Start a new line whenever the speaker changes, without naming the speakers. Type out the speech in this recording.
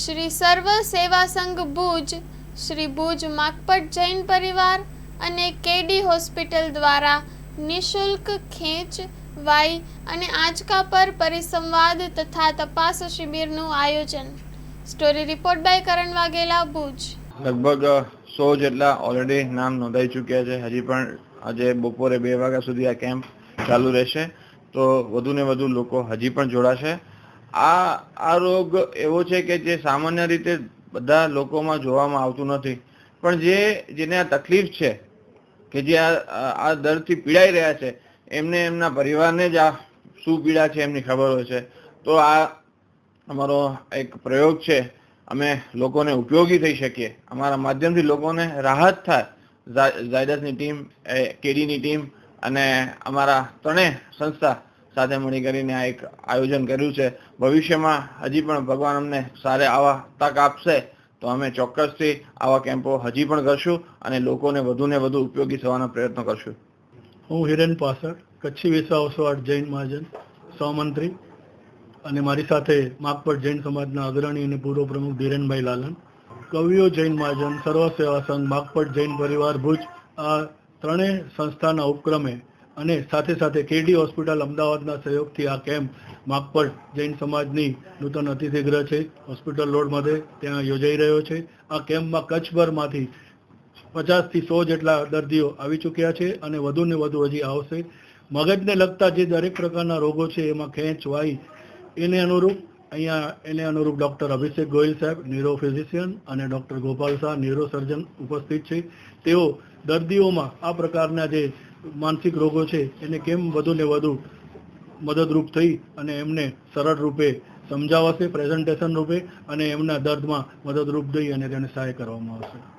શ્રી સર્વ સેવા સંઘ ભુજ, શ્રી ભુજ માકપટ જૈન પરિવાર અને કેડી હોસ્પિટલ દ્વારા નિઃશુલ્ક ખેંચ, વાઈ અને આંચકા પર પરિસંવાદ તથા તપાસ શિબિરનું આયોજન. Story report by Karan Vaghela, Bhuj.
લગભગ સો જેટલા ઓલરેડી નામ નોંધાઈ ચૂક્યા છે. હજી પણ આજે બપોરે બે વાગ્યા સુધી આ કેમ્પ ચાલુ રહેશે. તો વધુ ને વધુ લોકો હજી પણ જોડાશે. આ આ રોગ એવો છે કે જે સામાન્ય રીતે બધા લોકોમાં જોવામાં આવતું નથી. પણ જે, જેને આ તકલીફ છે, કે જે આ આ દર્દથી પીડાઈ રહ્યા છે, એમને એમના પરિવારને જ આ શું પીડા છે એમની ખબર હોય છે. તો આ અમારો એક પ્રયોગ છે, અમે લોકોને ઉપયોગી થઈ શકીએ. અમારા માધ્યમથી લોકોને રાહત થાય. ઝાયડસની ટીમ કેડીની ટીમ અને અમારા ત્રણેય સંસ્થા સાથે મળી કરીને આ એક આયોજન કર્યું છે. ભવિષ્યમાં હજી પણ ભગવાન અમને સારે આવા તક આપશે તો અમે ચોક્કસથી આવા કેમ્પો હજી પણ કરશું અને લોકોને વધુને વધુ ઉપયોગી થવાના પ્રયત્ન કરશું.
હું હિરેન પાસડ કચ્છી વિસાવસવાડ જૈન મહાજન, સહમંત્રી અને મારી સાથે માગપટ જૈન સમાજના અગ્રણી અને પૂર્વ પ્રમુખ ધીરેનભાઈ લાલન, કવિઓ જૈન મહાજન સર્વ સેવા સંઘ માગપટ જૈન પરિવાર ભુજ આ ત્રણેય સંસ્થાના ઉપક્રમે અને સાથે સાથે કેડી હોસ્પિટલ અમદાવાદના સહયોગથી આ કેમ્પ માગપટ જૈન સમાજની નૂતન અતિથિગૃહ છે. હોસ્પિટલ રોડ મધ્યે ત્યાં યોજાઈ રહ્યો છે. આ કેમ્પમાં કચ્છભરમાંથી પચાસથી સો જેટલા દર્દીઓ આવી ચૂક્યા છે અને વધુને વધુ હજી આવશે. મગજને લગતા જે દરેક પ્રકારના રોગો છે, એમાં ખેંચ, વાઈ, એને અનુરૂપ અહીંયા એને અનુરૂપ ડૉક્ટર અભિષેક ગોયલ સાહેબ ન્યુરો ફિઝિશિયન અને doctor Gopal Shah neuro surgeon ઉપસ્થિત છે. તેઓ દર્દીઓમાં આ પ્રકારના જે માનસિક રોગો છે, એને કેમ વધુ ને વધુ મદદરૂપ થઈ અને એમને સરળ રૂપે સમજાવશે પ્રેઝન્ટેશન રૂપે અને એમના દર્દમાં મદદરૂપ થઈ અને તેને સહાય કરવામાં આવશે.